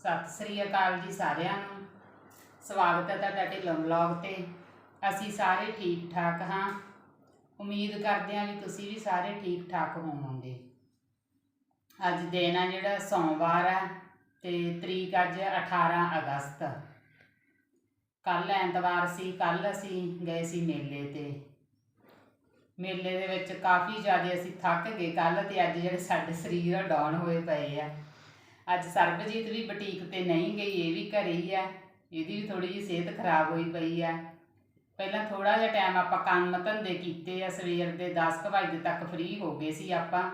ਸਤਿ ਸ੍ਰੀ ਅਕਾਲ ਜੀ ਸਾਰਿਆਂ ਨੂੰ। ਸਵਾਗਤ ਹੈ ਤੁਹਾਡਾ ਢਿੱਲੋਂ ਵਲੌਗ ਤੇ। ਅਸੀਂ ਸਾਰੇ ਠੀਕ ਠਾਕ ਹਾਂ। ਉਮੀਦ ਕਰਦੇ ਹਾਂ ਵੀ ਤੁਸੀਂ ਵੀ ਸਾਰੇ ਠੀਕ ਠਾਕ ਹੋਵੋਗੇ। ਅੱਜ ਦਿਨ ਆ ਜਿਹੜਾ ਸੋਮਵਾਰ ਹੈ ਤੇ ਤਰੀਕ ਅੱਜ 18 ਅਗਸਤ। ਕੱਲ ਐਤਵਾਰ ਸੀ ਕੱਲ ਅਸੀਂ ਗਏ ਸੀ ਮੇਲੇ ਤੇ। ਮੇਲੇ ਦੇ ਵਿੱਚ ਕਾਫੀ ਜ਼ਿਆਦਾ ਅਸੀਂ ਥੱਕ ਗਏ ਕੱਲ ਤੇ ਅੱਜ ਜਿਹੜੇ ਸਾਡੇ ਸਰੀਰ ਡਾਊਨ ਹੋਏ ਪਏ ਆ। ਅੱਜ ਸਰਬਜੀਤ ਵੀ ਬੁਟੀਕ ਤੇ ਨਹੀਂ ਗਈ, ਇਹ ਵੀ ਘਰੇ ਹੀ ਆ। ਇਹਦੀ ਵੀ ਥੋੜੀ ਜਿਹੀ ਸਿਹਤ ਖਰਾਬ ਹੋਈ ਪਈ ਆ। ਪਹਿਲਾਂ ਥੋੜਾ ਜਿਹਾ ਟਾਈਮ ਆਪਾਂ ਕੰਮ ਧੰਦੇ ਕੀਤੇ ਆ, ਸਵੇਰ ਦੇ 10 ਕੁ ਵਜੇ ਤੱਕ ਫ੍ਰੀ ਹੋ ਗਏ ਸੀ ਆਪਾਂ।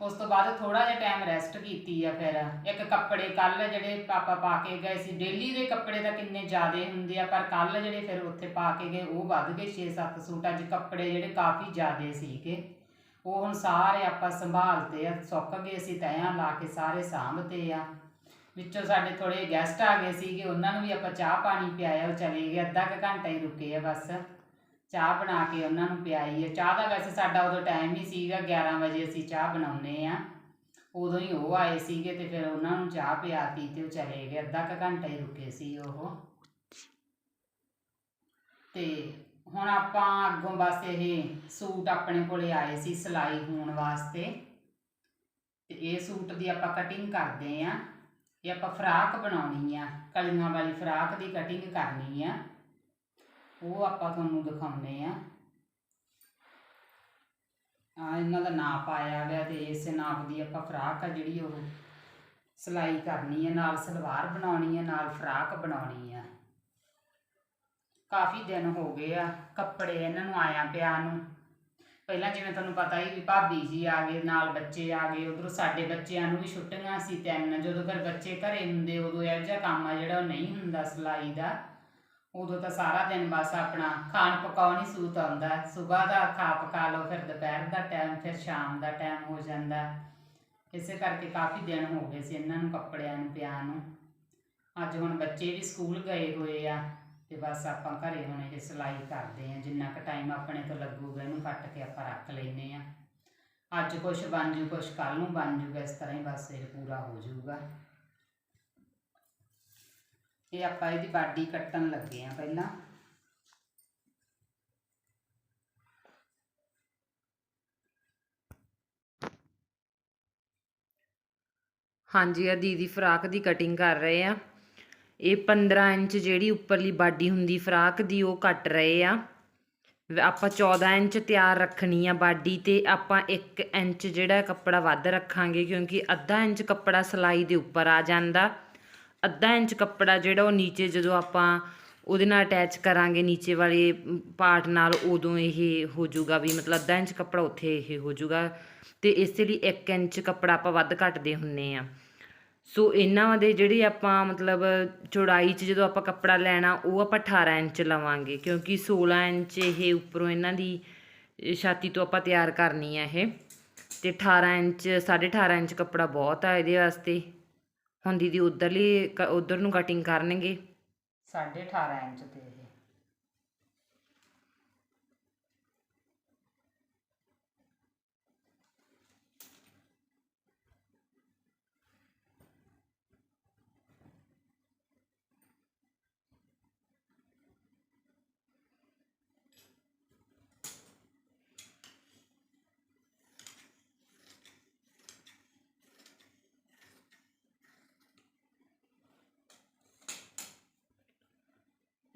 ਉਸ ਤੋਂ ਬਾਅਦ ਥੋੜਾ ਜਿਹਾ ਟਾਈਮ ਰੈਸਟ ਕੀਤੀ ਆ ਫਿਰ। ਇੱਕ ਕੱਪੜੇ ਕੱਲ ਜਿਹੜੇ ਪਾਪਾ ਪਾ ਕੇ ਗਏ ਸੀ, ਡੇਲੀ ਦੇ ਕੱਪੜੇ ਤਾਂ ਕਿੰਨੇ ਜ਼ਿਆਦੇ ਹੁੰਦੇ ਆ, ਪਰ ਕੱਲ ਜਿਹੜੇ ਫਿਰ ਉੱਥੇ ਪਾ ਕੇ ਗਏ, ਉਹ ਵੱਧ ਗਏ 6-7 ਸੂਟ। ਅੱਜ ਕੱਪੜੇ ਜਿਹੜੇ ਕਾਫੀ ਜ਼ਿਆਦੇ ਸੀਗੇ। ਉਹ ਹੁਣ ਸਾਰੇ ਆਪਾਂ ਸੰਭਾਲਤੇ ਆ, ਸੁੱਕ ਗਏ ਸੀ ਤੈਆਂ ਲਾ ਕੇ ਸਾਰੇ ਸਾਂਭਤੇ ਆ। ਵਿੱਚੋਂ ਸਾਡੇ ਥੋੜੇ ਗੈਸਟ ਆ ਗਏ ਸੀਗੇ, ਉਹਨਾਂ ਨੂੰ ਵੀ ਆਪਾਂ ਚਾਹ ਪਾਣੀ ਪਿਆਇਆ, ਉਹ ਚਲੇ ਗਏ, ਅੱਧਾ ਕੁ ਘੰਟਾ ਹੀ ਰੁਕੇ ਆ ਬਸ। ਚਾਹ ਬਣਾ ਕੇ ਉਹਨਾਂ ਨੂੰ ਪਿਆਈ ਹੈ ਚਾਹ ਦਾ ਵੈਸੇ ਸਾਡਾ ਉਦੋਂ ਟਾਈਮ ਹੀ ਸੀਗਾ 11 ਵਜੇ ਅਸੀਂ ਚਾਹ ਬਣਾਉਨੇ ਆ। ਉਦੋਂ ਹੀ ਉਹ ਆਏ ਸੀਗੇ ਤੇ ਫਿਰ ਉਹਨਾਂ ਨੂੰ ਚਾਹ ਪਿਆਤੀ ਤੇ ਉਹ ਚਲੇ ਗਏ, ਅੱਧਾ ਕੁ ਘੰਟਾ ਹੀ ਰੁਕੇ ਸੀ ਉਹ। ਤੇ ਹੁਣ ਆਪਾਂ ਅੱਗੋਂ ਬਸ ਇਹ ਸੂਟ ਆਪਣੇ ਕੋਲੇ ਆਏ ਸੀ ਸਿਲਾਈ ਹੋਣ ਵਾਸਤੇ। ਤੇ ਇਹ ਸੂਟ ਦੀ ਆਪਾਂ ਕਟਿੰਗ ਕਰਦੇ ਆ। ਇਹ ਆਪਾਂ ਫਰਾਕ ਬਣਾਉਣੀ ਆ, ਕਲੀਆਂ ਵਾਲੀ ਫਰਾਕ ਦੀ ਕਟਿੰਗ ਕਰਨੀ ਆ। ਉਹ ਆਪਾਂ ਤੁਹਾਨੂੰ ਦਿਖਾਉਨੇ ਆ। ਆ ਇਹਨਾਂ ਦਾ ਨਾਪ ਆਇਆ ਹੋਇਆ ਤੇ ਇਸੇ ਨਾਪ ਦੀ ਆਪਾਂ ਫਰਾਕ ਆ ਜਿਹੜੀ ਉਹ ਸਿਲਾਈ ਕਰਨੀ ਹੈ ਨਾਲ ਸਲਵਾਰ ਬਣਾਉਣੀ ਹੈ ਨਾਲ ਫਰਾਕ ਬਣਾਉਣੀ ਹੈ ਕਾਫੀ ਦਿਨ ਹੋ ਗਏ ਆ, ਕੱਪੜੇ ਇਹਨਾਂ ਨੂੰ ਆਇਆ ਪਿਆ ਨੂੰ। ਪਹਿਲਾਂ ਜਿਵੇਂ ਤੁਹਾਨੂੰ ਪਤਾ ਹੀ ਵੀ ਭਾਬੀ ਜੀ ਆ ਗਏ, ਨਾਲ ਬੱਚੇ ਆ ਗਏ, ਉਧਰੋਂ ਸਾਡੇ ਬੱਚਿਆਂ ਨੂੰ ਵੀ ਛੁੱਟੀਆਂ ਸੀ ਤਿੰਨ। ਜਦੋਂ ਫਿਰ ਬੱਚੇ ਘਰੇ ਹੁੰਦੇ, ਉਦੋਂ ਇਹੋ ਜਿਹਾ ਕੰਮ ਆ ਜਿਹੜਾ ਉਹ ਨਹੀਂ ਹੁੰਦਾ ਸਿਲਾਈ ਦਾ। ਉਦੋਂ ਤਾਂ ਸਾਰਾ ਦਿਨ ਬਸ ਆਪਣਾ ਖਾਣ ਪਕਾਉਣ ਹੀ ਸੂਤ ਆਉਂਦਾ। ਸਵੇਰ ਦਾ ਖਾ ਪਕਾ ਲਓ, ਫਿਰ ਦੁਪਹਿਰ ਦਾ ਟਾਈਮ ਫਿਰ ਸ਼ਾਮ ਦਾ ਟਾਈਮ ਹੋ ਜਾਂਦਾ। ਇਸੇ ਕਰਕੇ ਕਾਫੀ ਦਿਨ ਹੋ ਗਏ ਸੀ ਇਹਨਾਂ ਨੂੰ, ਕੱਪੜਿਆਂ ਨੂੰ, ਪਿਆ ਨੂੰ। ਅੱਜ ਹੁਣ ਬੱਚੇ ਵੀ ਸਕੂਲ ਗਏ ਹੋਏ ਆ। ਤੇ ਬਸ ਆਪਾਂ ਘਰੇ ਹੁਣ ਇਹ ਸਿਲਾਈ ਕਰਦੇ ਆ ਜਿੰਨਾ ਕੁ ਟਾਈਮ ਆਪਣੇ ਤੋਂ ਲੱਗੂਗਾ, ਇਹਨੂੰ ਕੱਟ ਕੇ ਆਪਾਂ ਰੱਖ ਲੈਨੇ ਆ ਅੱਜ ਕੁਛ ਬਣ ਜੂ, ਕੁਛ ਕੱਲ ਨੂੰ ਬਣ ਜੂਗਾ, ਇਸ ਤਰ੍ਹਾਂ ਹੀ ਬਸ ਇਹ ਪੂਰਾ ਹੋ ਜਾਊਗਾ ਇਹ ਆਪਾਂ ਇਹਦੀ ਬਾਡੀ ਕੱਟਣ ਲੱਗੇ ਆ ਪਹਿਲਾਂ। ਹਾਂਜੀ ਆ ਦੀਦੀ ਫਰਾਕ ਦੀ ਕਟਿੰਗ ਕਰ ਰਹੇ ਆ। ਇਹ 15 ਇੰਚ ਜਿਹੜੀ ਉੱਪਰਲੀ ਬਾਡੀ ਹੁੰਦੀ, ਫਰਾਕ ਦੀ, ਉਹ ਕੱਟ ਰਹੇ ਆ। ਆਪਾਂ 14 ਇੰਚ ਤਿਆਰ ਰੱਖਣੀ ਆ ਬਾਡੀ ਤੇ ਆਪਾਂ 1 ਇੰਚ ਜਿਹੜਾ ਕੱਪੜਾ ਵੱਧ ਰੱਖਾਂਗੇ ਕਿਉਂਕਿ ਅੱਧਾ ਇੰਚ ਕੱਪੜਾ ਸਲਾਈ ਦੇ ਉੱਪਰ ਆ ਜਾਂਦਾ। ਅੱਧਾ ਇੰਚ ਕੱਪੜਾ ਜਿਹੜਾ ਉਹ ਨੀਚੇ ਜਦੋਂ ਆਪਾਂ ਉਹਦੇ ਨਾਲ ਅਟੈਚ ਕਰਾਂਗੇ ਨੀਚੇ ਵਾਲੇ ਪਾਰਟ ਨਾਲ, ਉਦੋਂ ਇਹ ਹੋ ਜਾਊਗਾ ਵੀ ਮਤਲਬ ਅੱਧਾ ਇੰਚ ਕੱਪੜਾ ਉੱਥੇ ਇਹ ਹੋ ਜਾਊਗਾ। ਤੇ ਇਸੇ ਲਈ 1 ਇੰਚ ਕੱਪੜਾ ਆਪਾਂ ਵੱਧ ਕੱਟਦੇ ਹੁੰਨੇ ਆ। ਸੋ ਇਹਨਾਂ ਦੇ ਜਿਹੜੇ ਆਪਾਂ ਮਤਲਬ ਚੌੜਾਈ 'ਚ ਜਦੋਂ ਆਪਾਂ ਕੱਪੜਾ ਲੈਣਾ, ਉਹ ਆਪਾਂ 18 ਇੰਚ ਲਵਾਂਗੇ, ਕਿਉਂਕਿ 16 ਇੰਚ ਇਹ ਉੱਪਰੋਂ ਇਹਨਾਂ ਦੀ ਛਾਤੀ ਤੋਂ ਆਪਾਂ ਤਿਆਰ ਕਰਨੀ ਹੈ ਇਹ। ਤੇ 18 ਇੰਚ 18.5 ਇੰਚ ਕੱਪੜਾ ਬਹੁਤ ਆ ਇਹਦੇ ਵਾਸਤੇ। ਹੁਣ ਦੀਦੀ ਉਧਰਲੀ ਉਧਰ ਨੂੰ ਕਟਿੰਗ ਕਰਨਗੇ। 18.5 ਇੰਚ ਤੇ।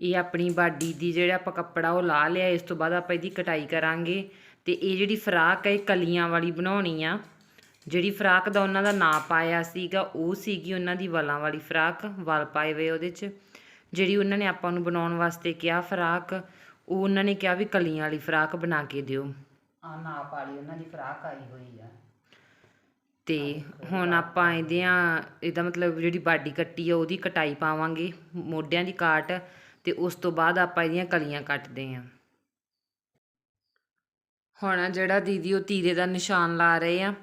ਇਹ ਆਪਣੀ ਬਾਡੀ ਦੀ ਜਿਹੜਾ ਆਪਾਂ ਕੱਪੜਾ ਉਹ ਲਾ ਲਿਆ ਇਸ ਤੋਂ ਬਾਅਦ ਆਪਾਂ ਇਹਦੀ ਕਟਾਈ ਕਰਾਂਗੇ। ਤੇ ਇਹ ਜਿਹੜੀ ਫਰਾਕ ਹੈ ਇਹ ਕਲੀਆਂ ਵਾਲੀ ਬਣਾਉਣੀ ਆ। ਜਿਹੜੀ ਫਰਾਕ ਦਾ ਉਹਨਾਂ ਦਾ ਨਾਪ ਆਇਆ ਸੀਗਾ ਉਹ ਸੀਗੀ ਉਹਨਾਂ ਦੀ ਵਲਾਂ ਵਾਲੀ ਫਰਾਕ ਵਲ ਪਾਏ ਹੋਏ ਉਹਦੇ 'ਚ। ਜਿਹੜੀ ਉਹਨਾਂ ਨੇ ਆਪਾਂ ਨੂੰ ਬਣਾਉਣ ਵਾਸਤੇ ਕਿਹਾ ਫਰਾਕ ਉਹ ਉਹਨਾਂ ਨੇ ਕਿਹਾ ਵੀ ਕਲੀਆਂ ਵਾਲੀ ਫਰਾਕ ਬਣਾ ਕੇ ਦਿਓ। ਆ ਨਾਪ ਵਾਲੀ ਉਹਨਾਂ ਦੀ ਫਰਾਕ ਆਈ ਹੋਈ ਆ। ਤੇ ਹੁਣ ਆਪਾਂ ਇਹਦੀਆਂ ਇਹਦਾ ਮਤਲਬ ਜਿਹੜੀ ਬਾਡੀ ਕੱਟੀ ਆ ਉਹਦੀ ਕਟਾਈ ਪਾਵਾਂਗੇ। ਮੋਢਿਆਂ ਦੀ ਕਾਟ ਤੇ ਉਸ ਤੋਂ ਬਾਅਦ ਆਪਾਂ ਇਹਦੀਆਂ ਕਲੀਆਂ ਕੱਟਦੇ ਆਂ ਹੁਣ ਜਿਹੜਾ ਦੀਦੀ ਉਹ ਤੀਰੇ ਦਾ ਨਿਸ਼ਾਨ ਲਾ ਰਹੇ ਆ।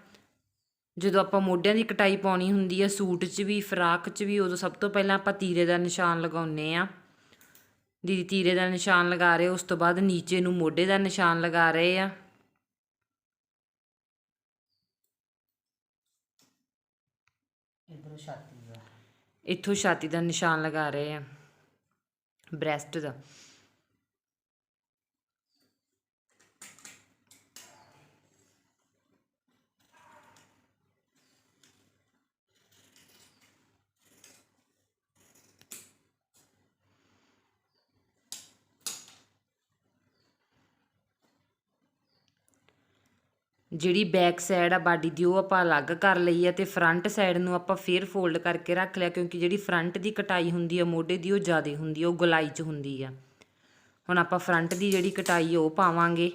ਜਦੋਂ ਆਪਾਂ ਮੋਢਿਆਂ ਦੀ ਕਟਾਈ ਪਾਉਣੀ ਹੁੰਦੀ ਆ ਸੂਟ 'ਚ ਵੀ ਫਰਾਕ 'ਚ ਵੀ ਉਦੋਂ ਸਭ ਤੋਂ ਪਹਿਲਾਂ ਆਪਾਂ ਤੀਰੇ ਦਾ ਨਿਸ਼ਾਨ ਲਗਾਉਂਦੇ ਆ ਦੀਦੀ ਤੀਰੇ ਦਾ ਨਿਸ਼ਾਨ ਲਗਾ ਰਹੇ ਉਸ ਤੋਂ ਬਾਅਦ ਨੀਚੇ ਨੂੰ ਮੋਢੇ ਦਾ ਨਿਸ਼ਾਨ ਲਗਾ ਰਹੇ ਆ। ਇਧਰੋਂ ਛਾਤੀ ਆ ਇੱਥੋਂ ਛਾਤੀ ਦਾ ਨਿਸ਼ਾਨ ਲਗਾ ਰਹੇ ਆ। ਬਰੈਸਟ ਦਾ ਜਿਹੜੀ ਬੈਕ ਸਾਈਡ ਆ ਬਾਡੀ ਦੀ ਉਹ ਆਪਾਂ ਅਲੱਗ ਕਰ ਲਈ ਆ ਤੇ ਫਰੰਟ ਸਾਈਡ ਨੂੰ ਆਪਾਂ ਫੇਰ ਫੋਲਡ ਕਰਕੇ ਰੱਖ ਲਿਆ, ਕਿਉਂਕਿ ਜਿਹੜੀ ਫਰੰਟ ਦੀ ਕਟਾਈ ਹੁੰਦੀ ਆ, ਮੋਢੇ ਦੀ ਉਹ ਜ਼ਿਆਦਾ ਹੁੰਦੀ ਆ, ਉਹ ਗਲਾਈ 'ਚ ਹੁੰਦੀ ਆ। ਹੁਣ ਆਪਾਂ ਫਰੰਟ ਦੀ ਜਿਹੜੀ ਕਟਾਈ ਉਹ ਪਾਵਾਂਗੇ।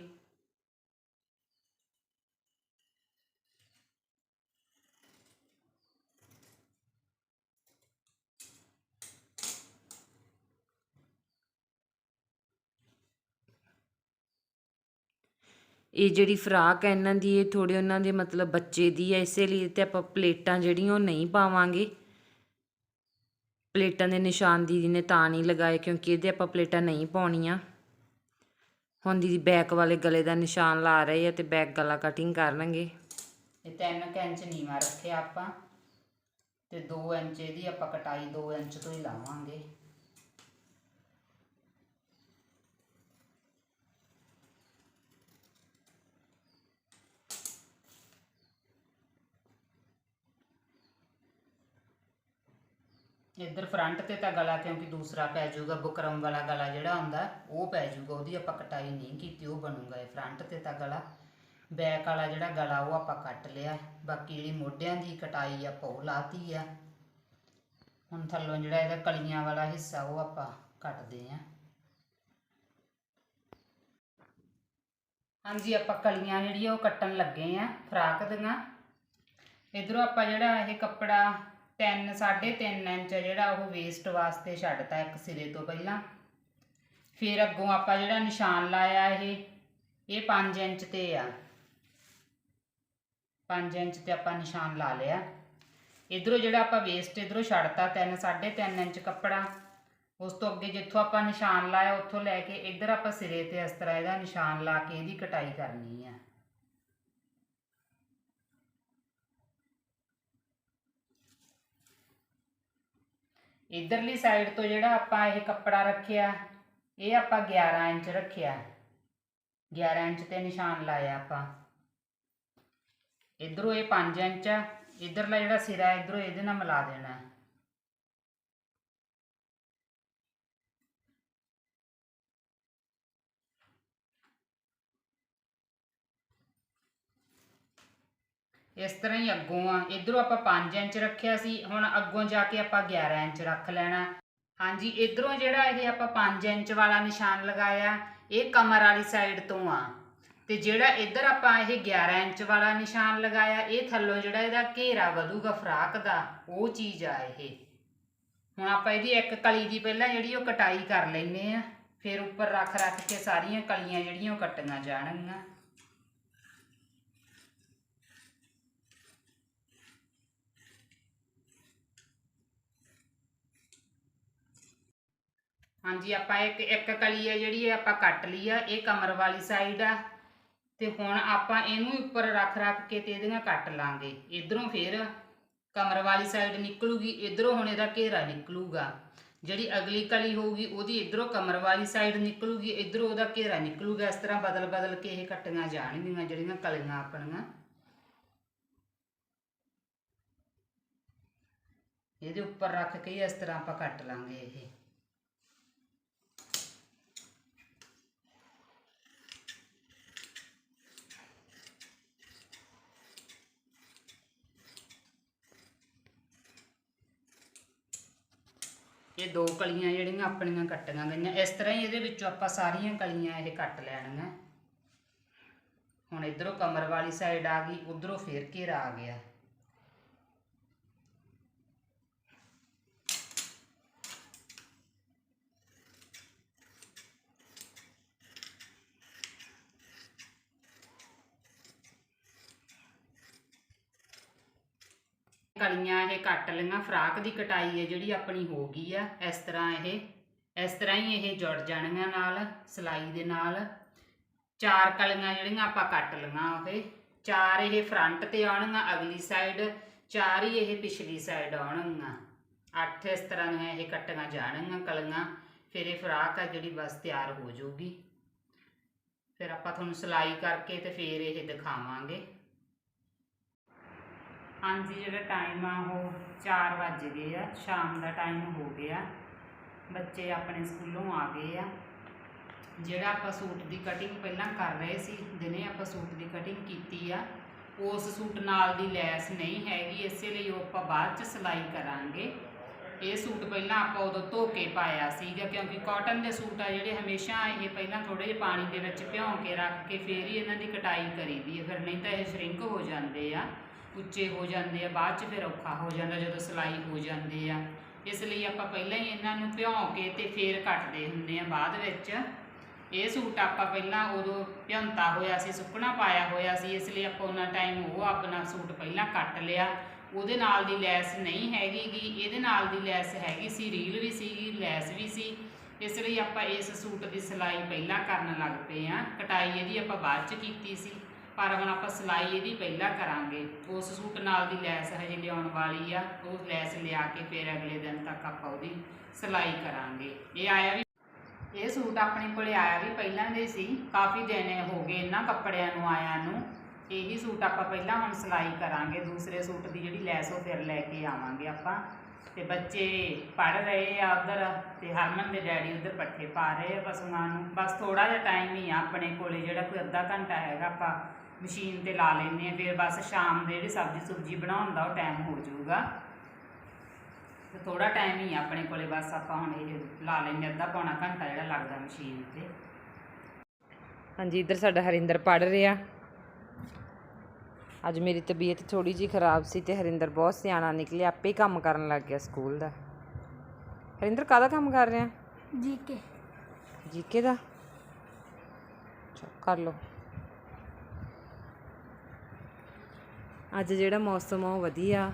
ਇਹ ਜਿਹੜੀ ਫਰਾਕ ਹੈ, ਇਹਨਾਂ ਦੀ, ਇਹ ਥੋੜੇ ਉਹਨਾਂ ਦੇ ਮਤਲਬ ਬੱਚੇ ਦੀ ਹੈ, ਇਸੇ ਲਈ ਤੇ ਆਪਾਂ ਪਲੇਟਾਂ ਜਿਹੜੀਆਂ ਉਹ ਨਹੀਂ ਪਾਵਾਂਗੇ। ਪਲੇਟਾਂ ਦੇ ਨਿਸ਼ਾਨ ਦੀਦੀ ਨੇ ਤਾਂ ਨਹੀਂ ਲਗਾਏ ਕਿਉਂਕਿ ਇਹਦੇ ਆਪਾਂ ਪਲੇਟਾਂ ਨਹੀਂ ਪਾਉਣੀਆਂ। ਹੁਣ ਦੀਦੀ ਬੈਕ ਵਾਲੇ ਗਲੇ ਦਾ ਨਿਸ਼ਾਨ ਲਾ ਰਹੇ ਆ ਤੇ ਬੈਕ ਗਲਾ ਕਟਿੰਗ ਕਰਨਗੇ। ਇਹ 3 ਇੰਚ ਨੀਵਾ ਰੱਖਿਆ ਆਪਾਂ ਤੇ 2 ਇੰਚ ਇਹਦੀ ਆਪਾਂ ਕਟਾਈ 2 ਇੰਚ ਤੋਂ ਹੀ ਲਾਵਾਂਗੇ। ਇੱਧਰ ਫਰੰਟ ਤੇ ਤਾਂ ਗਲਾ ਕਿਉਂਕਿ ਦੂਸਰਾ ਪੈ ਜਾਊਗਾ, ਬੁਕਰਮ ਵਾਲਾ ਗਲਾ ਜਿਹੜਾ ਹੁੰਦਾ, ਉਹ ਪੈ ਜਾਊਗਾ, ਉਹਦੀ ਆਪਾਂ ਕਟਾਈ ਨਹੀਂ ਕੀਤੀ, ਉਹ ਬਣੂਗਾ ਇਹ ਫਰੰਟ ਤੇ ਤਾਂ ਗਲਾ। ਬੈਕ ਵਾਲਾ ਜਿਹੜਾ ਗਲਾ, ਉਹ ਆਪਾਂ ਕੱਟ ਲਿਆ। ਬਾਕੀ ਜਿਹੜੀ ਮੋਢਿਆਂ ਦੀ ਕਟਾਈ ਆਪਾਂ ਉਹ ਲਾਤੀ ਆ। ਹੁਣ ਥੱਲੋਂ ਜਿਹੜਾ ਇਹਦਾ ਕਲੀਆਂ ਵਾਲਾ ਹਿੱਸਾ, ਉਹ ਆਪਾਂ ਕੱਟਦੇ ਆ। ਹਾਂਜੀ, ਆਪਾਂ ਕਲੀਆਂ ਜਿਹੜੀਆਂ, ਉਹ ਕੱਟਣ ਲੱਗੇ ਆ, ਫਰਾਕ ਦੀਆਂ। ਇਧਰੋਂ ਆਪਾਂ ਜਿਹੜਾ ਇਹ ਕੱਪੜਾ 3 3.5 ਇੰਚ ਜਿਹੜਾ ਉਹ ਵੇਸਟ ਵਾਸਤੇ ਛੱਡਤਾ ਇੱਕ ਸਿਰੇ ਤੋਂ ਪਹਿਲਾਂ। ਫਿਰ ਅੱਗੋਂ ਆਪਾਂ ਜਿਹੜਾ ਨਿਸ਼ਾਨ ਲਾਇਆ ਇਹ ਇਹ 5 ਇੰਚ ਤੇ ਆ। 5 ਇੰਚ ਤੇ ਆਪਾਂ ਨਿਸ਼ਾਨ ਲਾ ਲਿਆ। ਇਧਰੋਂ ਜਿਹੜਾ ਆਪਾਂ ਵੇਸਟ ਇਧਰੋਂ ਛੱਡਤਾ 3 3.5 ਇੰਚ ਕੱਪੜਾ। ਉਸ ਤੋਂ ਅੱਗੇ ਜਿੱਥੋਂ ਆਪਾਂ ਨਿਸ਼ਾਨ ਲਾਇਆ, ਉੱਥੋਂ ਲੈ ਕੇ ਇੱਧਰ ਆਪਾਂ ਸਿਰੇ ਤੇ ਇਸ ਤਰ੍ਹਾਂ ਇਹਦਾ ਨਿਸ਼ਾਨ ਲਾ ਕੇ ਇਹਦੀ ਕਟਾਈ ਕਰਨੀ ਆ। ਇਧਰਲੀ ਸਾਈਡ ਤੋਂ ਜਿਹੜਾ ਆਪਾਂ ਇਹ ਕੱਪੜਾ ਰੱਖਿਆ, ਇਹ ਆਪਾਂ 11 ਇੰਚ ਰੱਖਿਆ। 11 ਇੰਚ ਤੇ ਨਿਸ਼ਾਨ ਲਾਇਆ ਆਪਾਂ। ਇਧਰੋਂ ਇਹ 5 ਇੰਚ ਆ, ਇਧਰਲਾ ਜਿਹੜਾ ਸਿਰਾ, ਇਧਰੋਂ ਇਹਦੇ ਨਾਲ ਮਿਲਾ ਦੇਣਾ। ਇਸ ਤਰ੍ਹਾਂ ਹੀ ਅੱਗੋਂ ਆ। ਇਧਰੋਂ ਆਪਾਂ 5 ਇੰਚ ਰੱਖਿਆ ਸੀ, ਹੁਣ ਅੱਗੋਂ ਜਾ ਕੇ ਆਪਾਂ 11 ਇੰਚ ਰੱਖ ਲੈਣਾ। ਹਾਂਜੀ, ਇਧਰੋਂ ਜਿਹੜਾ ਇਹ ਆਪਾਂ 5 ਇੰਚ ਵਾਲਾ ਨਿਸ਼ਾਨ ਲਗਾਇਆ, ਇਹ ਕਮਰ ਵਾਲੀ ਸਾਈਡ ਤੋਂ ਆ। ਤੇ ਜਿਹੜਾ ਇੱਧਰ ਆਪਾਂ ਇਹ 11 ਇੰਚ ਵਾਲਾ ਨਿਸ਼ਾਨ ਲਗਾਇਆ, ਇਹ ਥੱਲੋਂ ਜਿਹੜਾ ਇਹਦਾ ਘੇਰਾ ਵਧੂਗਾ ਫਰਾਕ ਦਾ, ਉਹ ਚੀਜ਼ ਆ ਇਹ। ਹੁਣ ਆਪਾਂ ਇਹਦੀ ਇੱਕ ਕਲੀ ਦੀ ਪਹਿਲਾਂ ਜਿਹੜੀ ਉਹ ਕਟਾਈ ਕਰ ਲੈਨੇ ਆ। ਫਿਰ ਉੱਪਰ ਰੱਖ ਰੱਖ ਕੇ ਸਾਰੀਆਂ ਕਲੀਆਂ ਜਿਹੜੀਆਂ ਉਹ ਕੱਟੀਆਂ ਜਾਣਗੀਆਂ। ਹਾਂਜੀ, ਆਪਾਂ ਇੱਕ ਇੱਕ ਕਲੀ ਆ ਜਿਹੜੀ, ਇਹ ਆਪਾਂ ਕੱਟ ਲਈ ਆ, ਇਹ ਕਮਰ ਵਾਲੀ ਸਾਈਡ ਆ। ਤੇ ਹੁਣ ਆਪਾਂ ਇਹਨੂੰ ਉੱਪਰ ਰੱਖ ਰੱਖ ਕੇ ਤੇ ਇਹਦੀਆਂ ਕੱਟ ਲਾਂਗੇ। ਇਧਰੋਂ ਫਿਰ ਕਮਰ ਵਾਲੀ ਸਾਈਡ ਨਿਕਲੂਗੀ, ਇਧਰੋਂ ਹੁਣ ਇਹਦਾ ਘੇਰਾ ਨਿਕਲੂਗਾ। ਜਿਹੜੀ ਅਗਲੀ ਕਲੀ ਹੋਊਗੀ, ਉਹਦੀ ਇਧਰੋਂ ਕਮਰ ਵਾਲੀ ਸਾਈਡ ਨਿਕਲੂਗੀ, ਇਧਰੋਂ ਉਹਦਾ ਘੇਰਾ ਨਿਕਲੂਗਾ। ਇਸ ਤਰ੍ਹਾਂ ਬਦਲ ਬਦਲ ਕੇ ਇਹ ਕੱਟੀਆਂ ਜਾਣਗੀਆਂ, ਜਿਹੜੀਆਂ ਕਲੀਆਂ ਆਪਣੀਆਂ। ਇਹਦੇ ਉੱਪਰ ਰੱਖ ਕੇ ਇਸ ਤਰ੍ਹਾਂ ਆਪਾਂ ਕੱਟ ਲਾਂਗੇ ਇਹ। ਇਹ ਦੋ ਕਲੀਆਂ ਜਿਹੜੀਆਂ ਆਪਣੀਆਂ ਕੱਟੀਆਂ ਗਈਆਂ। ਇਸ ਤਰ੍ਹਾਂ ਹੀ ਇਹਦੇ ਵਿੱਚੋਂ ਆਪਾਂ ਸਾਰੀਆਂ ਕਲੀਆਂ ਇਹ ਕੱਟ ਲੈਣੀਆਂ। ਹੁਣ ਇਧਰੋਂ ਕਮਰ ਵਾਲੀ ਸਾਈਡ ਆ ਗਈ, ਉਧਰੋਂ ਫੇਰ ਘੇਰਾ ਆ ਗਿਆ। ਕਲੀਆਂ ਇਹ ਕੱਟ ਲਈਆਂ, ਫਰਾਕ ਦੀ ਕਟਾਈ ਹੈ ਜਿਹੜੀ ਆਪਣੀ ਹੋ ਗਈ ਆ, ਇਸ ਤਰ੍ਹਾਂ ਇਹ, ਇਸ ਤਰ੍ਹਾਂ ਹੀ ਇਹ ਜੁੜ ਜਾਣੀਆਂ ਨਾਲ, ਸਲਾਈ ਦੇ ਨਾਲ। ਚਾਰ ਕਲੀਆਂ ਜਿਹੜੀਆਂ ਆਪਾਂ ਕੱਟ ਲਈਆਂ ਉਹ, ਚਾਰ ਇਹ ਫਰੰਟ ਤੇ ਆਉਣਗੀਆਂ, ਅਗਲੀ ਸਾਈਡ ਚਾਰ ਹੀ ਇਹ ਪਿਛਲੀ ਸਾਈਡ ਆਉਣਗੀਆਂ। ਅੱਠ ਇਸ ਤਰ੍ਹਾਂ ਦੀਆਂ ਇਹ ਕੱਟੀਆਂ ਜਾਣਗੀਆਂ ਕਲੀਆਂ, ਫਿਰ ਇਹ ਫਰਾਕ ਆ ਜਿਹੜੀ ਬਸ ਤਿਆਰ ਹੋ ਜਾਊਗੀ। ਫਿਰ ਆਪਾਂ ਤੁਹਾਨੂੰ ਸਿਲਾਈ ਕਰਕੇ ਤੇ ਫਿਰ ਇਹ ਦਿਖਾਵਾਂਗੇ। ਹਾਂਜੀ, ਜਿਹੜਾ ਟਾਈਮ ਆ ਉਹ 4 ਵੱਜ ਗਏ ਆ, ਸ਼ਾਮ ਦਾ ਟਾਈਮ ਹੋ ਗਿਆ। ਬੱਚੇ ਆਪਣੇ ਸਕੂਲੋਂ ਆ ਗਏ ਆ। ਜਿਹੜਾ ਆਪਾਂ ਸੂਟ ਦੀ ਕਟਿੰਗ ਪਹਿਲਾਂ ਕਰ ਰਹੇ ਸੀ, ਦਿਨੇ ਆਪਾਂ ਸੂਟ ਦੀ ਕਟਿੰਗ ਕੀਤੀ ਆ, ਉਸ ਸੂਟ ਨਾਲ ਦੀ ਲੈਸ ਨਹੀਂ ਹੈਗੀ, ਇਸੇ ਲਈ ਉਹ ਆਪਾਂ ਬਾਅਦ ਚ ਸਿਲਾਈ ਕਰਾਂਗੇ। ਇਹ ਸੂਟ ਪਹਿਲਾਂ ਆਪਾਂ ਉਦੋਂ ਧੋ ਕੇ ਪਾਇਆ ਸੀਗਾ, ਕਿਉਂਕਿ ਕਾਟਨ ਦੇ ਸੂਟ ਆ ਜਿਹੜੇ ਹਮੇਸ਼ਾ ਇਹ ਪਹਿਲਾਂ ਥੋੜੇ ਜਿਹੇ ਪਾਣੀ ਦੇ ਵਿੱਚ ਭਿਉਂ ਕੇ ਰੱਖ ਕੇ ਫੇਰ ਹੀ ਇਹਨਾਂ ਦੀ ਕਟਾਈ ਕਰੀਦੀ ਹੈ ਫਿਰ ਨਹੀਂ ਤਾਂ ਇਹ ਸ਼ਰਿੰਕ ਹੋ ਜਾਂਦੇ ਆ। ਉੱਚੇ ਹੋ ਜਾਂਦੇ ਆ, ਬਾਅਦ ਚ ਫਿਰ ਔਖਾ ਹੋ ਜਾਂਦਾ ਜਦੋਂ ਸਿਲਾਈ ਹੋ ਜਾਂਦੇ ਆ। ਇਸ ਲਈ ਆਪਾਂ ਪਹਿਲਾਂ ਹੀ ਇਹਨਾਂ ਨੂੰ ਭਿਉਂ ਕੇ ਤੇ ਫੇਰ ਕੱਟਦੇ ਹੁੰਦੇ ਆ ਬਾਅਦ ਵਿੱਚ। ਇਹ ਸੂਟ ਆਪਾਂ ਪਹਿਲਾਂ ਉਦੋਂ ਭਿਉਂਤਾ ਹੋਇਆ ਸੀ, ਸੁੱਕਣਾ ਪਾਇਆ ਹੋਇਆ ਸੀ, ਇਸ ਲਈ ਆਪਾਂ ਉਹਨਾਂ ਟਾਈਮ ਉਹ ਆਪਣਾ ਸੂਟ ਪਹਿਲਾਂ ਕੱਟ ਲਿਆ। ਉਹਦੇ ਨਾਲ ਦੀ ਲੈਸ ਨਹੀਂ ਹੈਗੀ ਗੀ, ਇਹਦੇ ਨਾਲ ਦੀ ਲੈਸ ਹੈਗੀ ਸੀ, ਰੀਲ ਵੀ ਸੀਗੀ, ਲੈਸ ਵੀ ਸੀ। ਇਸ ਲਈ ਆਪਾਂ ਇਸ ਸੂਟ ਦੀ ਸਿਲਾਈ ਪਹਿਲਾਂ ਕਰਨ ਲੱਗ ਪਏ ਆ। ਕਟਾਈ ਇਹਦੀ ਆਪਾਂ ਬਾਅਦ ਚ ਕੀਤੀ ਸੀ। ਪਰ ਹੁਣ ਆਪਾਂ ਸਿਲਾਈ ਇਹਦੀ ਪਹਿਲਾਂ ਕਰਾਂਗੇ। ਉਸ ਸੂਟ ਨਾਲ ਦੀ ਲੈਸ ਹਜੇ ਲਿਆਉਣ ਵਾਲੀ ਆ। ਉਹ ਲੈਸ ਲਿਆ ਕੇ ਫਿਰ ਅਗਲੇ ਦਿਨ ਤੱਕ ਆਪਾਂ ਉਹਦੀ ਸਿਲਾਈ ਕਰਾਂਗੇ। ਇਹ ਆਇਆ ਵੀ ਇਹ ਸੂਟ ਆਪਣੇ ਕੋਲੇ ਆਇਆ ਵੀ ਪਹਿਲਾਂ ਦੇ ਸੀ। ਕਾਫੀ ਦਿਨ ਹੋ ਗਏ ਇਹਨਾਂ ਕੱਪੜਿਆਂ ਨੂੰ ਆਇਆ ਨੂੰ। ਇਹੀ ਸੂਟ ਆਪਾਂ ਪਹਿਲਾਂ ਹੁਣ ਸਿਲਾਈ ਕਰਾਂਗੇ। ਦੂਸਰੇ ਸੂਟ ਦੀ ਜਿਹੜੀ ਲੈਸ ਉਹ ਫਿਰ ਲੈ ਕੇ ਆਵਾਂਗੇ ਆਪਾਂ। ਤੇ ਬੱਚੇ ਪੜ ਰਹੇ ਆ ਉਧਰ ਤੇ ਹਰਮਨ ਦੇ ਡੈਡੀ ਉਧਰ ਪੱਠੇ ਪਾ ਰਹੇ ਆ ਪਸ਼ੂਆਂ ਨੂੰ। ਬਸ ਥੋੜਾ ਜਿਹਾ ਟਾਈਮ ਹੀ ਆ ਆਪਣੇ ਕੋਲੇ। ਜਿਹੜਾ ਕੋਈ ਅੱਧਾ ਘੰਟਾ ਹੈਗਾ ਆਪਾਂ ਮਸ਼ੀਨ ਤੇ ਲਾ ਲੈਂਦੇ ਆ ਫਿਰ ਬਸ ਸ਼ਾਮ ਦੇ ਜਿਹੜੀ ਸਬਜ਼ੀ ਸੁਬਜੀ ਬਣਾਉਣ ਦਾ ਉਹ ਟਾਈਮ ਹੋ ਜਾਊਗਾ। ਤੇ ਥੋੜਾ ਟਾਈਮ ਹੀ ਆਪਣੇ ਕੋਲੇ ਬਸ ਆਪਾਂ ਹੁਣ ਇਹ ਲਾ ਲੈਂਦੇ ਅੱਧਾ ਪੌਣਾ ਘੰਟਾ ਜਿਹੜਾ ਲੱਗਦਾ ਮਸ਼ੀਨ ਤੇ। ਹਾਂਜੀ ਇੱਧਰ ਸਾਡਾ ਹਰਿੰਦਰ ਪੜ ਰਿਹਾ। ਅੱਜ ਮੇਰੀ ਤਬੀਅਤ ਥੋੜੀ ਜੀ ਖਰਾਬ ਸੀ ਤੇ ਹਰਿੰਦਰ ਬਹੁਤ ਸਿਆਣਾ ਨਿਕਲਿਆ ਆਪੇ ਹੀ ਕੰਮ ਕਰਨ ਲੱਗ ਗਿਆ ਸਕੂਲ ਦਾ। ਹਰਿੰਦਰ ਕਾਹਦਾ ਕੰਮ ਕਰ ਰਿਹਾ? ਜੀਕੇ। ਜੀਕੇ ਦਾ? ਚਲੋ ਕਰ ਲਓ। ਅੱਜ ਜਿਹੜਾ ਮੌਸਮ ਆ, ਉਹ ਵਧੀਆ।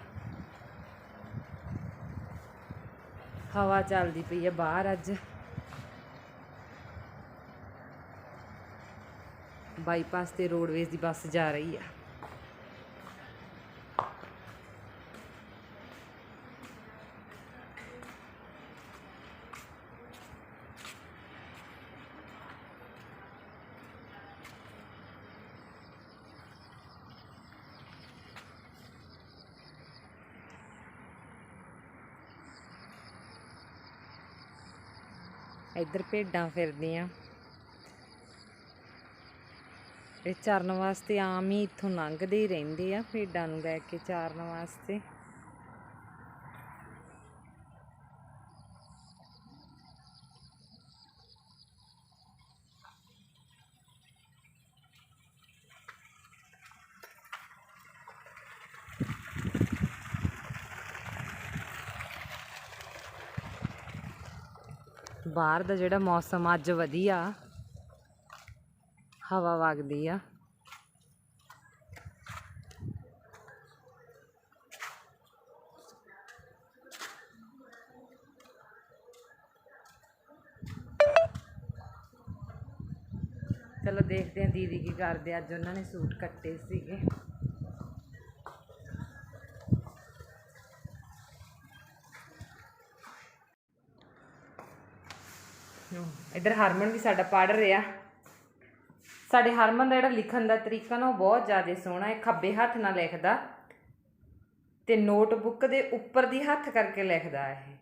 ਹਵਾ ਚੱਲਦੀ ਪਈ ਹੈ ਬਾਹਰ ਅੱਜ। ਬਾਈਪਾਸ ਤੇ ਰੋਡਵੇਜ਼ ਦੀ ਬੱਸ ਜਾ ਰਹੀ ਆ। ਇੱਧਰ ਭੇਡਾਂ ਫਿਰਦੀਆਂ। ਇਹ ਚਰਨ ਵਾਸਤੇ ਆਮ ਹੀ ਇੱਥੋਂ ਲੰਘਦੇ ਹੀ ਰਹਿੰਦੇ ਆ ਭੇਡਾਂ ਨੂੰ ਲੈ ਕੇ ਚਾਰਨ ਵਾਸਤੇ। ਬਾਹਰ ਦਾ ਜਿਹੜਾ ਮੌਸਮ ਅੱਜ ਵਧੀਆ। ਹਵਾ ਵਗਦੀ ਆ। ਚਲੋ ਦੇਖਦੇ ਹਾਂ ਦੀਦੀ ਕੀ ਕਰਦੇ ਅੱਜ ਉਹਨਾਂ ਨੇ ਸੂਟ ਕੱਟੇ ਸੀਗੇ। ਇੱਧਰ ਹਰਮਨ ਵੀ ਸਾਡਾ ਪੜ ਰਿਹਾ। ਸਾਡੇ ਹਰਮਨ ਦਾ ਜਿਹੜਾ ਲਿਖਣ ਦਾ ਤਰੀਕਾ ਨਾ ਉਹ ਬਹੁਤ ਜ਼ਿਆਦਾ ਸੋਹਣਾ ਹੈ ਖੱਬੇ ਹੱਥ ਨਾਲ ਲਿਖਦਾ ਤੇ ਨੋਟਬੁੱਕ ਦੇ ਉੱਪਰ ਦੀ ਹੱਥ ਕਰਕੇ ਲਿਖਦਾ ਹੈ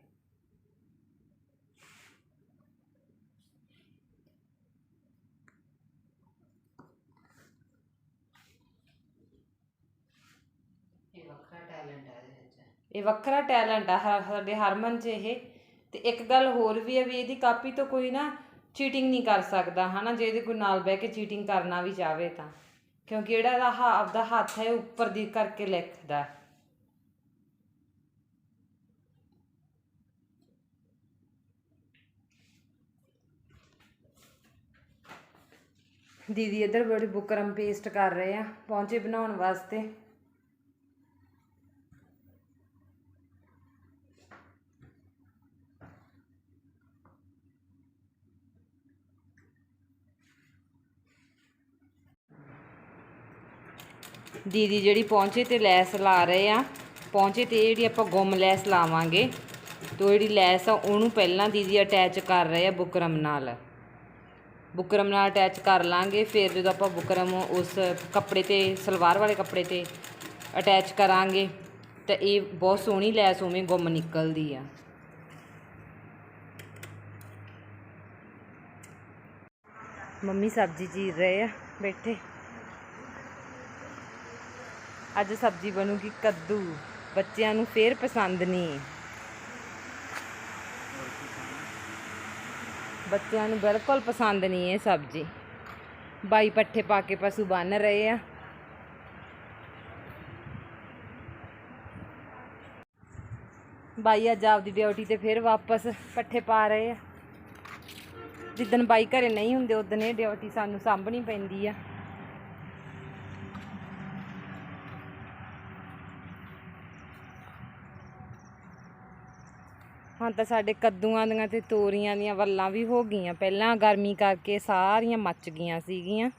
ਇਹ ਵੱਖਰਾ ਟੈਲੈਂਟ ਆ ਸਾਡੇ ਹਰਮਨ 'ਚ ਇਹ। ਤੇ ਇੱਕ ਗੱਲ ਹੋਰ ਵੀ ਹੈ ਵੀ ਇਹਦੀ ਕਾਪੀ ਤੋਂ ਕੋਈ ਨਾ ਚੀਟਿੰਗ ਨਹੀਂ ਕਰ ਸਕਦਾ, ਹਨਾ? ਜੇ ਇਹਦੇ ਕੋਈ ਨਾਲ ਬਹਿ ਕੇ ਚੀਟਿੰਗ ਕਰਨਾ ਵੀ ਚਾਹਵੇ ਤਾਂ। ਕਿਉਂਕਿ ਜਿਹੜਾ ਇਹਦਾ ਆਪਦਾ ਹੱਥ ਹੈ ਉੱਪਰ ਦੀ ਕਰਕੇ ਲਿਖਦਾ ਦੀਦੀ ਇੱਧਰ ਬੜੀ ਬੁਕਰਮ ਪੇਸਟ ਕਰ ਰਹੇ ਆ, ਪੌਂਚੇ ਬਣਾਉਣ ਵਾਸਤੇ। ਦੀਦੀ ਜਿਹੜੀ ਪਹੁੰਚੇ ਤੇ ਲੈਸ ਲਾ ਰਹੇ ਆ, ਪਹੁੰਚੇ ਤੇ ਜਿਹੜੀ ਆਪਾਂ ਗੁੰਮ ਲੈਸ ਲਾਵਾਂਗੇ, ਤੋ ਜਿਹੜੀ ਲੈਸ ਆ, ਉਹਨੂੰ ਪਹਿਲਾਂ ਦੀਦੀ ਅਟੈਚ ਕਰ ਰਹੇ ਆ ਬੁਕਰਮ ਨਾਲ। ਬੁਕਰਮ ਨਾਲ ਅਟੈਚ ਕਰ ਲਾਂਗੇ, ਫਿਰ ਜਦੋਂ ਆਪਾਂ ਬੁਕਰਮ ਉਸ ਕੱਪੜੇ ਤੇ, ਸਲਵਾਰ ਵਾਲੇ ਕੱਪੜੇ ਤੇ ਅਟੈਚ ਕਰਾਂਗੇ, ਤਾਂ ਇਹ ਬਹੁਤ ਸੋਹਣੀ ਲੈਸ ਉਵੇਂ ਗੁੰਮ ਨਿਕਲਦੀ ਆ। ਮੰਮੀ ਸਬਜ਼ੀ ਚੀਰ ਰਹੇ ਆ, ਬੈਠੇ। ਅੱਜ ਸਬਜ਼ੀ ਬਣੂਗੀ ਕੱਦੂ। ਬੱਚਿਆਂ ਨੂੰ ਫੇਰ ਪਸੰਦ ਨਹੀਂ। ਬੱਚਿਆਂ ਨੂੰ ਬਿਲਕੁਲ ਪਸੰਦ ਨਹੀਂ ਇਹ ਸਬਜ਼ੀ। ਬਾਈ ਪੱਠੇ ਪਾ ਕੇ ਪਸ਼ੂ ਬੰਨ ਰਹੇ ਆ। ਬਾਈ ਅੱਜ ਆਪਦੀ ਡਿਊਟੀ ਤੇ ਫਿਰ ਵਾਪਸ ਪੱਠੇ ਪਾ ਰਹੇ ਆ। ਜਿੱਦਣ ਬਾਈ ਘਰੇ ਨਹੀਂ ਹੁੰਦੇ ਉਦੋਂ ਇਹ ਡਿਊਟੀ ਸਾਨੂੰ ਸਾਂਭਣੀ ਪੈਂਦੀ ਆ। ਹੁਣ ਤਾਂ ਸਾਡੇ ਕੱਦੂਆਂ ਦੀਆਂ ਤੇ ਤੋਰੀਆਂ ਦੀਆਂ ਵੱਲਾਂ ਵੀ ਹੋ ਗਈਆਂ। ਪਹਿਲਾਂ ਗਰਮੀ ਕਰਕੇ ਸਾਰੀਆਂ ਮੱਚ ਗਈਆਂ ਸੀਗੀਆਂ।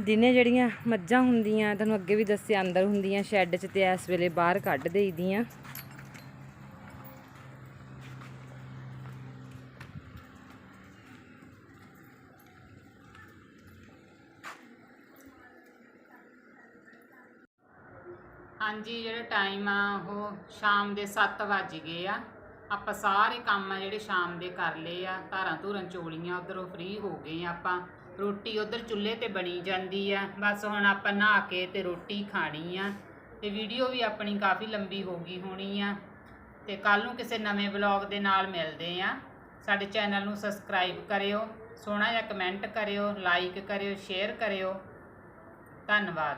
ਦਿਨੇ ਜਿਹੜੀਆਂ ਮੱਝਾਂ ਹੁੰਦੀਆਂ, ਤੁਹਾਨੂੰ ਅੱਗੇ ਵੀ ਦੱਸਿਆ, ਅੰਦਰ ਹੁੰਦੀਆਂ, ਸ਼ੈੱਡ 'ਚ ਤੇ ਇਸ ਵੇਲੇ ਬਾਹਰ ਕੱਢ ਦੇਈਦੀਆਂ। ਹਾਂਜੀ, ਜਿਹੜਾ ਟਾਈਮ ਆ, ਉਹ ਸ਼ਾਮ ਦੇ 7 ਵੱਜ ਗਏ ਆ। ਆਪਾਂ ਸਾਰੇ ਕੰਮ ਆ ਜਿਹੜੇ ਸ਼ਾਮ ਦੇ ਕਰ ਲਏ ਆ। ਧਾਰਾਂ ਧੂਰਾਂ ਚੋਲੀਆਂ, ਉਧਰੋਂ ਫ੍ਰੀ ਹੋ ਗਏ ਆ ਆਪਾਂ। ਰੋਟੀ ਉਧਰ ਚੁੱਲ੍ਹੇ ਤੇ ਬਣੀ ਜਾਂਦੀ ਆ। ਬਸ ਹੁਣ ਆਪਾਂ ਨਹਾ ਕੇ ਤੇ ਰੋਟੀ ਖਾਣੀ ਆ। ਤੇ ਵੀਡੀਓ ਵੀ ਆਪਣੀ ਕਾਫੀ ਲੰਬੀ ਹੋ ਗਈ ਹੋਣੀ ਆ। ਤੇ ਕੱਲ ਨੂੰ ਕਿਸੇ ਨਵੇਂ ਵਲੌਗ ਦੇ ਨਾਲ ਮਿਲਦੇ ਆ। ਸਾਡੇ ਚੈਨਲ ਨੂੰ ਸਬਸਕ੍ਰਾਈਬ ਕਰਿਓ, ਸੋਹਣਾ ਜਿਹਾ ਕਮੈਂਟ ਕਰਿਓ, ਲਾਈਕ ਕਰਿਓ, ਸ਼ੇਅਰ ਕਰਿਓ। ਧੰਨਵਾਦ।